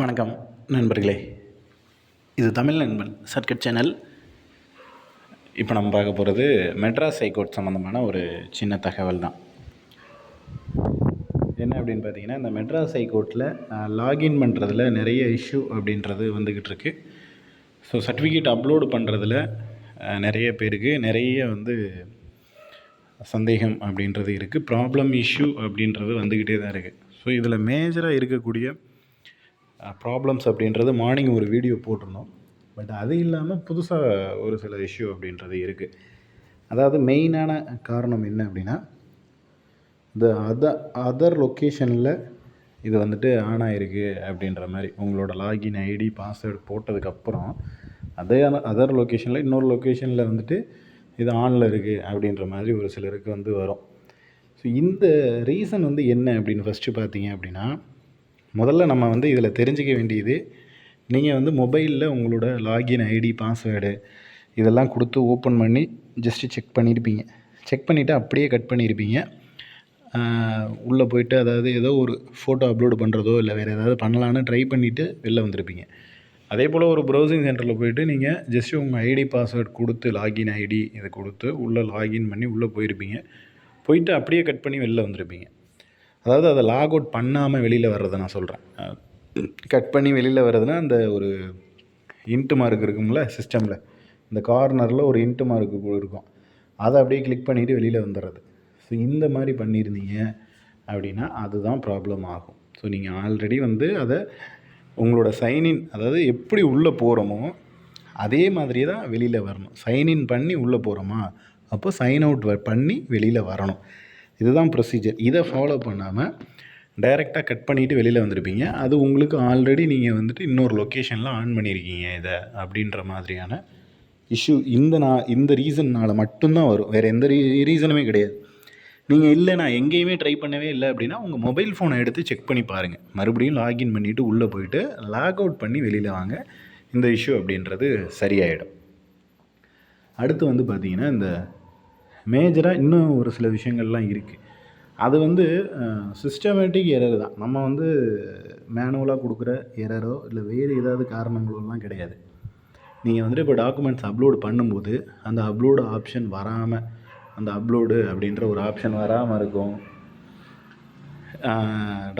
வணக்கம். நண்பர்களே இது தமிழ் நண்பன் சர்க்கட் சேனல். இப்போ நம்ம பார்க்க போகிறது மெட்ராஸ் ஹைகோர்ட் சம்மந்தமான ஒரு சின்ன தகவல் தான். என்ன அப்படின்னு பார்த்தீங்கன்னா இந்த மெட்ராஸ் ஹைகோர்ட்டில் லாகின் பண்ணுறதுல நிறைய இஷ்யூ அப்படின்றது வந்துக்கிட்டு இருக்கு. ஸோ சர்டிஃபிகேட் அப்லோடு பண்ணுறதுல நிறைய பேருக்கு நிறைய வந்து சந்தேகம் அப்படின்றது இருக்குது ப்ராப்ளம் இஷ்யூ அப்படின்றது வந்துக்கிட்டே தான் இருக்குது ஸோ இதில் மேஜராக இருக்கக்கூடிய ப்ராப்ளம்ஸ் அப்படின்றது மார்னிங் ஒரு வீடியோ போட்டிருந்தோம். பட் அது இல்லாமல் புதுசாக ஒரு சில இஷ்யூ அப்படின்றது இருக்குது அதாவது மெயினான காரணம் என்ன அப்படின்னா இந்த அதர் அதர் லொக்கேஷனில் இது வந்துட்டு ஆன் ஆகிருக்கு அப்படின்ற மாதிரி. உங்களோட லாகின் ஐடி பாஸ்வேர்டு போட்டதுக்கப்புறம் அதே அதர் லொக்கேஷனில் இன்னொரு லொக்கேஷனில் வந்துட்டு இது ஆனில் இருக்குது அப்படின்ற மாதிரி ஒரு சிலருக்கு வந்து வரும். ஸோ இந்த ரீசன் வந்து என்ன அப்படின்னு ஃபஸ்ட்டு பார்த்தீங்க அப்படின்னா முதல்ல நம்ம வந்து இதில் தெரிஞ்சிக்க வேண்டியது நீங்கள் வந்து மொபைலில் உங்களோட லாகின் ஐடி பாஸ்வேர்டு இதெல்லாம் கொடுத்து ஓப்பன் பண்ணி ஜஸ்ட்டு செக் பண்ணியிருப்பீங்க செக் பண்ணிவிட்டு அப்படியே கட் பண்ணியிருப்பீங்க உள்ளே போயிட்டு அதாவது ஏதோ ஒரு ஃபோட்டோ அப்லோடு பண்ணுறதோ இல்லை வேறு ஏதாவது பண்ணலான்னு ட்ரை பண்ணிவிட்டு வெளில வந்திருப்பீங்க. அதே போல் ஒரு ப்ரௌசிங் சென்டரில் போயிட்டு நீங்கள் ஜஸ்ட்டு உங்கள் ஐடி பாஸ்வேர்ட் கொடுத்து லாகின் ஐடி இதை கொடுத்து உள்ளே லாகின் பண்ணி உள்ளே போயிருப்பீங்க. போயிட்டு அப்படியே கட் பண்ணி வெளில வந்திருப்பீங்க. அதாவது அதை லாக் அவுட் பண்ணாமல் வெளியில் வர்றதை நான் சொல்கிறேன் கட் பண்ணி வெளியில் வர்றதுனா அந்த ஒரு இன்ட்டு மார்க் இருக்கும்ல சிஸ்டமில் இந்த கார்னரில் ஒரு இன்ட்டு மார்க்கு இருக்கும். அதை அப்படியே கிளிக் பண்ணிவிட்டு வெளியில் வந்துடுறது ஸோ இந்த மாதிரி பண்ணியிருந்தீங்க அப்படின்னா அதுதான் ப்ராப்ளம் ஆகும். ஸோ நீங்கள் ஆல்ரெடி வந்து அதை உங்களோட சைன்இன் அதாவது எப்படி உள்ளே போகிறோமோ அதே மாதிரி தான் வெளியில் வரணும். சைன்இன் பண்ணி உள்ளே போகிறோமா அப்போ சைன் அவுட் பண்ணி வெளியில் வரணும். இதுதான் ப்ரொசீஜர் இதை ஃபாலோ பண்ணாமல் டைரெக்டாக கட் பண்ணிவிட்டு வெளியில் வந்திருப்பீங்க. அது உங்களுக்கு ஆல்ரெடி நீங்கள் வந்துட்டு இன்னொரு லொக்கேஷனில் ஆன் பண்ணியிருக்கீங்க இதை அப்படின்ற மாதிரியான இஷ்யூ இந்த நான் இந்த ரீசன்னால் மட்டும்தான் வரும். வேறு எந்த ரீ ரீசனுமே கிடையாது. நீங்கள் இல்லை நான் எங்கேயுமே ட்ரை பண்ணவே இல்லை அப்படின்னா உங்கள் மொபைல் ஃபோனை எடுத்து செக் பண்ணி பாருங்கள் மறுபடியும் லாகின் பண்ணிவிட்டு உள்ளே போயிட்டு லாக் அவுட் பண்ணி வெளியில் வாங்க. இந்த இஷ்யூ அப்படின்றது சரியாயிடும். அடுத்து வந்து பார்த்திங்கன்னா இந்த மேஜராக இன்னும் ஒரு சில விஷயங்கள்லாம் இருக்குது அது வந்து சிஸ்டமேட்டிக் எரர் தான். நம்ம வந்து மேனுவலாக கொடுக்குற எரரோ இல்லை வேறு ஏதாவது காரணங்களோலாம் கிடையாது. நீங்கள் வந்துட்டு இப்போ டாக்குமெண்ட்ஸ் அப்லோடு பண்ணும்போது அந்த அப்லோடு ஆப்ஷன் வராமல் அந்த அப்லோடு அப்படின்ற ஒரு ஆப்ஷன் வராமல் இருக்கும்.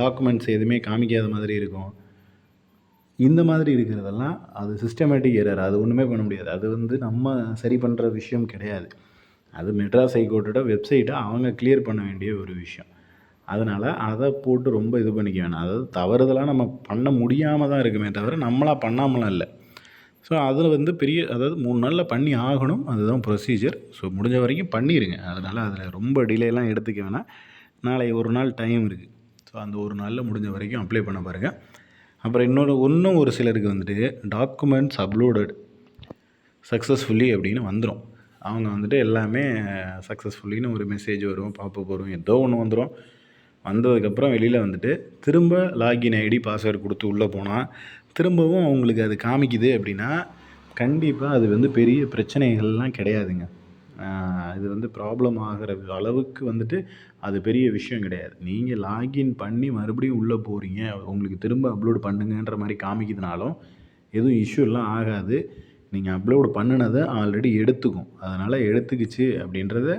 டாக்குமெண்ட்ஸ் எதுவுமே காமிக்காத மாதிரி இருக்கும். இந்த மாதிரி இருக்கிறதெல்லாம் அது சிஸ்டமேட்டிக் எரர் அது ஒன்றுமே பண்ண முடியாது. அது வந்து நம்ம சரி பண்ணுற விஷயம் கிடையாது. அது மெட்ராஸ் ஹைகோர்ட்டோட வெப்சைட்டை அவங்க கிளியர் பண்ண வேண்டிய ஒரு விஷயம். அதனால் அதை போட்டு ரொம்ப இது பண்ணிக்க வேணாம். அதாவது தவறுதலாக நம்ம பண்ண முடியாமல் தான் இருக்குமே தவிர நம்மளாக பண்ணாமலாம் இல்லை. ஸோ அதில் வந்து பெரிய அதாவது மூணு நாளில் பண்ணி ஆகணும். அதுதான் ப்ரொசீஜர் ஸோ முடிஞ்ச வரைக்கும் பண்ணிடுங்க அதனால் அதில் ரொம்ப டிலேலாம் எடுத்துக்க வேணாம். நாளை ஒரு நாள் டைம் இருக்குது ஸோ அந்த ஒரு நாளில் முடிஞ்ச வரைக்கும் அப்ளை பண்ண பாருங்கள் அப்புறம் இன்னொரு இன்னும் ஒரு சிலருக்கு வந்துட்டு டாக்குமெண்ட்ஸ் அப்லோடட் சக்ஸஸ்ஃபுல்லி அப்படின்னு வந்துடும் அவங்க வந்துட்டு எல்லாமே சக்ஸஸ்ஃபுல்லின்னு ஒரு மெசேஜ் வரும் பாப்பப் வரும் ஏதோ ஒன்று வந்துடும் வந்ததுக்கப்புறம் வெளியில் வந்துட்டு திரும்ப லாகின் ஐடி பாஸ்வேர்டு கொடுத்து உள்ளே போனால் திரும்பவும் அவங்களுக்கு அது காமிக்குது அப்படின்னா கண்டிப்பாக அது வந்து பெரிய பிரச்சனைகள்லாம் கிடையாதுங்க. இது வந்து ப்ராப்ளம் ஆகிற அளவுக்கு வந்துட்டு அது பெரிய விஷயம் கிடையாது. நீங்கள் லாகின் பண்ணி மறுபடியும் உள்ளே போகிறீங்க உங்களுக்கு திரும்ப அப்லோட் பண்ணுங்கன்ற மாதிரி காமிக்குதுனாலும் எதுவும் இஷ்யூலாம் ஆகாது. நீங்கள் அப்லோடு பண்ணினதை ஆல்ரெடி எடுத்துக்கும். அதனால் எடுத்துக்கிச்சு அப்படின்றத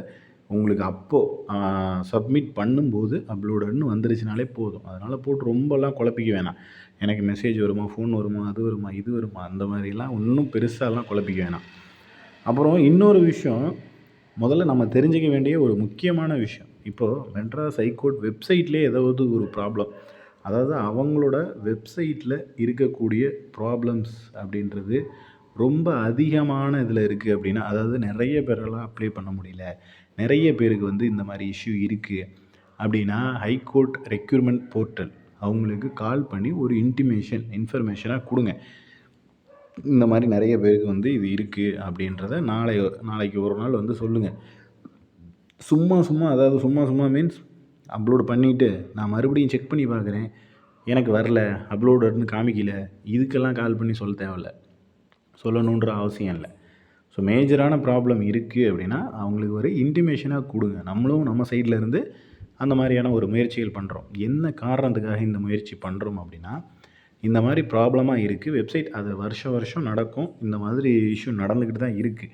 உங்களுக்கு அப்போது சப்மிட் பண்ணும்போது அப்லோடுன்னு வந்துருச்சுனாலே போதும். அதனால் போட்டு ரொம்பலாம் குழப்பிக்க வேணாம். எனக்கு மெசேஜ் வருமா ஃபோன் வருமா அது வருமா இது வருமா அந்த மாதிரிலாம் ஒன்றும் பெருசாலாம் குழப்பிக்க வேணாம். அப்புறம் இன்னொரு விஷயம் முதல்ல நம்ம தெரிஞ்சிக்க வேண்டிய ஒரு முக்கியமான விஷயம். இப்போது மெட்ராஸ் ஹைகோர்ட் வெப்சைட்லேயே ஏதாவது ஒரு ப்ராப்ளம் அதாவது அவங்களோட வெப்சைட்டில் இருக்கக்கூடிய ப்ராப்ளம்ஸ் அப்படின்றது ரொம்ப அதிகமான இதில் இருக்குது அப்படின்னா அதாவது நிறைய பேரெல்லாம் அப்ளை பண்ண முடியல. நிறைய பேருக்கு வந்து இந்த மாதிரி இஷ்யூ இருக்குது அப்படின்னா ஹைகோர்ட் ரெக்யூர்மெண்ட் போர்ட்டல் அவங்களுக்கு கால் பண்ணி ஒரு இன்டிமேஷன் இன்ஃபர்மேஷனாக கொடுங்க. இந்த மாதிரி நிறைய பேருக்கு வந்து இது இருக்குது அப்படின்றத நாளை நாளைக்கு ஒரு நாள் வந்து சொல்லுங்கள் சும்மா சும்மா அதாவது சும்மா சும்மா மீன்ஸ் அப்லோடு பண்ணிவிட்டு நான் மறுபடியும் செக் பண்ணி பார்க்குறேன். எனக்கு வரல அப்லோடுன்னு காமிக்கல. இதுக்கெல்லாம் கால் பண்ணி சொல்ல தேவையில்ல. சொல்லணுன்ற அவசியம் இல்லை. ஸோ மேஜரான ப்ராப்ளம் இருக்குது அப்படின்னா அவங்களுக்கு ஒரு இன்டிமேஷனாக கொடுங்க. நம்மளும் நம்ம சைடில் இருந்து அந்த மாதிரியான ஒரு முயற்சிகள் பண்ணுறோம் என்ன காரணத்துக்காக இந்த முயற்சி பண்ணுறோம் அப்படின்னா இந்த மாதிரி ப்ராப்ளமாக இருக்குது வெப்சைட் அது வருஷம் வருஷம் நடக்கும். இந்த மாதிரி இஷ்யூ நடந்துக்கிட்டு தான் இருக்குது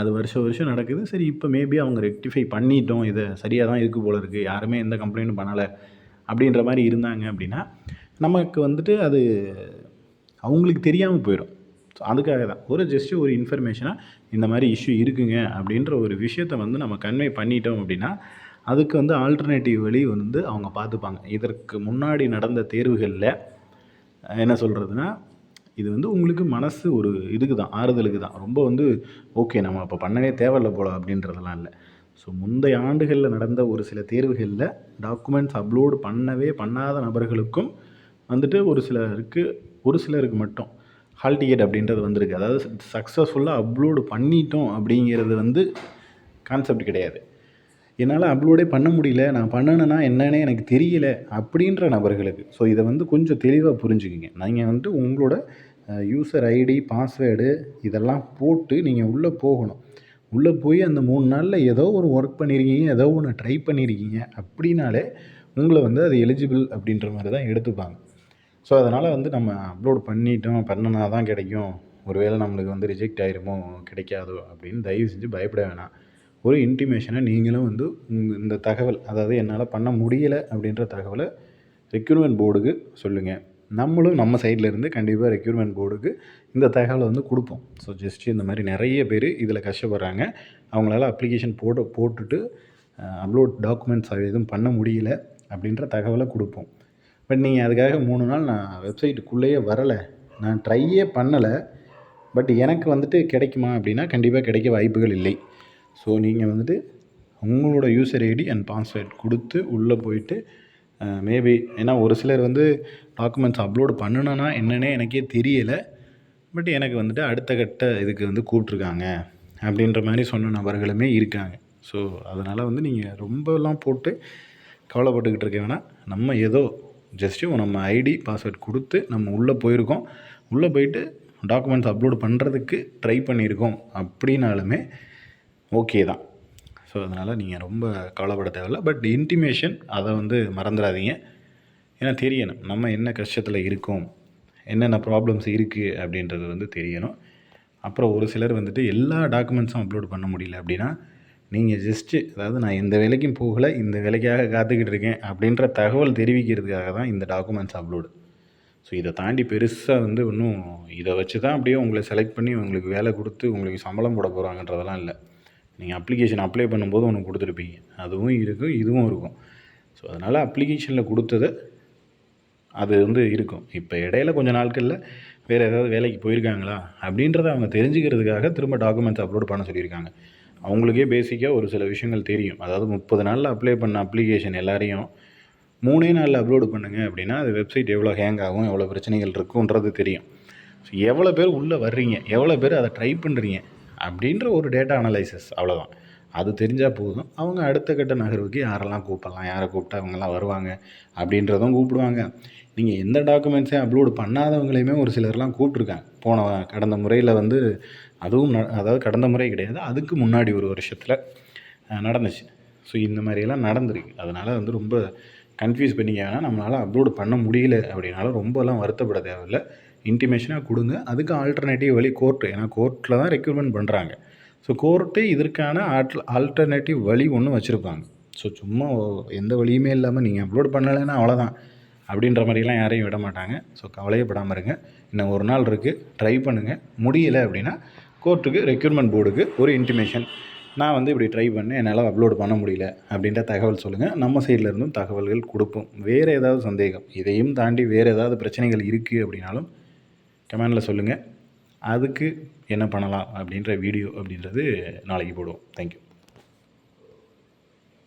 அது வருஷம் வருஷம் நடக்குது. சரி இப்போ மேபி அவங்க ரெக்டிஃபை பண்ணிட்டோம். இதை சரியாக தான் இருக்குது போல இருக்குது யாருமே எந்த கம்ப்ளைண்ட்டும் பண்ணலை அப்படின்ற மாதிரி இருந்தாங்க அப்படின்னா நமக்கு வந்துட்டு அது அவங்களுக்கு தெரியாமல் போயிடும். அதுக்காக தான். ஒரு ஜஸ்ட்டு ஒரு இன்ஃபர்மேஷனாக இந்த மாதிரி இஷ்யூ இருக்குங்க அப்படின்ற ஒரு விஷயத்த வந்து நம்ம கன்வே பண்ணிட்டோம் அப்படின்னா அதுக்கு வந்து ஆல்டர்னேட்டிவ் வழி வந்து அவங்க பார்த்துப்பாங்க. இதற்கு முன்னாடி நடந்த தேர்வுகளில் என்ன சொல்கிறதுனா இது வந்து உங்களுக்கு மனசு ஒரு இதுக்கு தான் ஆறுதலுக்கு தான். ரொம்ப வந்து ஓகே நம்ம அப்போ பண்ணவே தேவையில்ல போல அப்படின்றதெல்லாம் இல்லை. ஸோ முந்தைய ஆண்டுகளில் நடந்த ஒரு சில தேர்வுகளில் டாக்குமெண்ட்ஸ் அப்லோடு பண்ணவே பண்ணாத நபர்களுக்கும் வந்துட்டு ஒரு சிலருக்கு ஒரு சிலருக்கு மட்டும் ஹால் டிக்கெட் அப்படின்றது வந்திருக்கு. அதாவது சக்ஸஸ்ஃபுல்லாக அப்லோடு பண்ணிட்டோம் அப்படிங்கிறது வந்து கான்செப்ட் கிடையாது. என்னால் அப்லோடே பண்ண முடியல. நான் பண்ணணுன்னா என்னன்னே எனக்கு தெரியல அப்படின்ற நபர்களுக்கு. ஸோ இதை வந்து கொஞ்சம் தெளிவாக புரிஞ்சுக்கிங்க. நீங்கள் வந்துட்டு உங்களோட யூசர் ஐடி பாஸ்வேர்டு இதெல்லாம் போட்டு நீங்கள் உள்ளே போகணும். உள்ளே போய் அந்த மூணு நாளில் ஏதோ ஒரு ஒர்க் பண்ணியிருக்கீங்க ஏதோ ஒன்று ட்ரை பண்ணியிருக்கீங்க அப்படின்னாலே உங்களை வந்து அது எலிஜிபிள் அப்படின்ற மாதிரி தான் எடுத்துப்பாங்க. ஸோ அதனால் வந்து நம்ம அப்லோட் பண்ணிட்டோம். பண்ணினா தான் கிடைக்கும். ஒருவேளை நம்மளுக்கு வந்து ரிஜெக்ட் ஆயிருமோ? கிடைக்காதோ? அப்படின்னு தயவு செஞ்சு பயப்பட வேணாம். ஒரு இன்டிமேஷனை நீங்களும் வந்து இந்த தகவல் அதாவது என்னால் பண்ண முடியலை அப்படின்ற தகவலை ரெக்யூர்மெண்ட் போர்டுக்கு சொல்லுங்கள் நம்மளும் நம்ம சைடில் இருந்து கண்டிப்பாக ரெக்யூர்மெண்ட் போர்டுக்கு இந்த தகவலை வந்து கொடுப்போம். ஸோ ஜஸ்ட் இந்த மாதிரி நிறைய பேர் இதில் கஷ்டப்படுறாங்க. அவங்களால அப்ளிகேஷன் போட்டு போட்டுட்டு அப்லோட் டாக்குமெண்ட்ஸ் எதுவும் பண்ண முடியல அப்படின்ற தகவலை கொடுப்போம். பட் நீங்கள் அதுக்காக மூணு நாள் நான் வெப்சைட்டுக்குள்ளேயே வரலை. நான் ட்ரையே பண்ணலை. பட் எனக்கு வந்துட்டு கிடைக்குமா அப்படின்னா கண்டிப்பாக கிடைக்க வாய்ப்புகள் இல்லை. ஸோ நீங்கள் வந்துட்டு உங்களோட யூசர் ஐடி அண்ட் பாஸ்வேர்ட் கொடுத்து உள்ளே போயிட்டு மேபி ஏன்னா ஒரு சிலர் வந்து டாக்குமெண்ட்ஸ் அப்லோடு பண்ணணுன்னா என்னன்னே எனக்கே தெரியலை. பட் எனக்கு வந்துட்டு அடுத்த கட்ட இதுக்கு வந்து கூப்பிட்ருக்காங்க அப்படின்ற மாதிரி சொன்ன நபர்களுமே இருக்காங்க. ஸோ அதனால் வந்து நீங்கள் ரொம்பலாம் போட்டு கவலைப்பட்டுக்கிட்டு இருக்க வேணாம். நம்ம ஏதோ ஜஸ்ட்டு நம்ம ஐடி பாஸ்வேர்ட் கொடுத்து நம்ம உள்ளே போயிருக்கோம். உள்ளே போயிட்டு டாக்குமெண்ட்ஸ் அப்லோடு பண்ணுறதுக்கு ட்ரை பண்ணியிருக்கோம் அப்படின்னாலுமே ஓகே தான். ஸோ அதனால் நீங்கள் ரொம்ப கவலைப்பட தேவையில்ல. பட் இன்டிமேஷன் அதை வந்து மறந்துடாதீங்க. ஏன்னா தெரியணும் நம்ம என்ன கஷ்டத்தில் இருக்கோம் என்னென்ன ப்ராப்ளம்ஸ் இருக்குது அப்படின்றது வந்து தெரியணும். அப்புறம் ஒரு சிலர் வந்துட்டு எல்லா டாக்குமெண்ட்ஸும் அப்லோட் பண்ண முடியல அப்படின்னா நீங்கள் ஜஸ்ட்டு அதாவது நான் எந்த வேலைக்கும் போகலை இந்த வேலைக்காக காத்துக்கிட்டு இருக்கேன் அப்படின்ற தகவல் தெரிவிக்கிறதுக்காக தான் இந்த டாக்குமெண்ட்ஸ் அப்லோடு ஸோ இதை தாண்டி பெருசாக வந்து ஒன்றும் இதை வச்சு தான் அப்படியே உங்களை செலக்ட் பண்ணி உங்களுக்கு வேலை கொடுத்து உங்களுக்கு சம்பளம் போட போகிறாங்கன்றதெல்லாம் இல்லை. நீங்கள் அப்ளிகேஷன் அப்ளை பண்ணும்போது ஒன்று கொடுத்துருப்பீங்க. அதுவும் இருக்கும் இதுவும் இருக்கும். ஸோ அதனால் அப்ளிகேஷனில் கொடுத்ததை அது வந்து இருக்கும். இப்போ இடையில கொஞ்சம் நாட்களில் வேறு ஏதாவது வேலைக்கு போயிருக்காங்களா அப்படின்றத அவங்க தெரிஞ்சுக்கிறதுக்காக திரும்ப டாக்குமெண்ட்ஸ் அப்லோட் பண்ண சொல்லியிருக்காங்க. அவங்களுக்கே பேசிக்காக ஒரு சில விஷயங்கள் தெரியும். அதாவது முப்பது நாளில் அப்ளை பண்ண அப்ளிகேஷன் எல்லாரையும் மூணே நாளில் அப்லோடு பண்ணுங்க அப்படின்னா அது வெப்சைட் எவ்வளோ ஹேங் ஆகும் எவ்வளோ பிரச்சனைகள் இருக்குன்றது தெரியும். ஸோ எவ்வளோ பேர் உள்ளே வர்றீங்க எவ்வளோ பேர் அதை ட்ரை பண்ணுறீங்க அப்படின்ற ஒரு டேட்டா அனலைசிஸ் அவ்வளோதான் அது தெரிஞ்சால் போதும். அவங்க அடுத்த கட்ட நகர்வுக்கு யாரெல்லாம் கூப்பிடலாம் யாரை கூப்பிட்டா அவங்கெல்லாம் வருவாங்க அப்படின்றதும் கூப்பிடுவாங்க. நீங்கள் எந்த டாக்குமெண்ட்ஸையும் அப்லோடு பண்ணாதவங்களையுமே ஒரு சிலர்லாம் கூப்பிட்ருக்காங்க போன கடந்த முறையில் வந்து அதுவும் ந அதாவது கடந்த முறை கிடையாது அதுக்கு முன்னாடி ஒரு வருஷத்தில் நடந்துச்சு. ஸோ இந்த மாதிரியெல்லாம் நடந்திருக்கு. அதனால் வந்து ரொம்ப கன்ஃபியூஸ் பண்ணிக்க வேணாம். நம்மளால் அப்லோடு பண்ண முடியல அப்படின்னாலும் ரொம்பலாம் வருத்தப்பட தேவையில்ல. இன்டிமேஷனாக கொடுங்க. அதுக்கு ஆல்டர்னேட்டிவ் வழி கோர்ட்டு ஏன்னா கோர்ட்டில் தான் ரெக்யூர்மெண்ட் பண்ணுறாங்க ஸோ கோர்ட்டு இதற்கான ஆல்ட் ஆல்டர்னேட்டிவ் வழி ஒன்று வச்சுருப்பாங்க. ஸோ சும்மா எந்த வழியுமே இல்லாமல் நீங்கள் அப்லோட் பண்ணலைன்னா அவ்வளோதான் அப்படின்ற மாதிரிலாம் யாரையும் விட மாட்டாங்க. ஸோ கவலையே படாமல் இருங்க. இன்னும் ஒரு நாள் இருக்குது ட்ரை பண்ணுங்கள் முடியலை அப்படின்னா கோர்ட்டுக்கு ரெக்யூர்மெண்ட் போர்டுக்கு ஒரு இன்டிமேஷன் நான் வந்து இப்படி ட்ரை பண்ணேன். என்னால் அப்லோட் பண்ண முடியல அப்படின்ற தகவல் சொல்லுங்கள் நம்ம சைடில் இருந்தும் தகவல்கள் கொடுப்போம். வேறு ஏதாவது சந்தேகம் இதையும் தாண்டி வேறு ஏதாவது பிரச்சனைகள் இருக்குது அப்படின்னாலும் கமெண்டில் சொல்லுங்கள் அதுக்கு என்ன பண்ணலாம் அப்படின்ற வீடியோ அப்படின்றது நாளைக்கு போடுவோம். தேங்க்யூ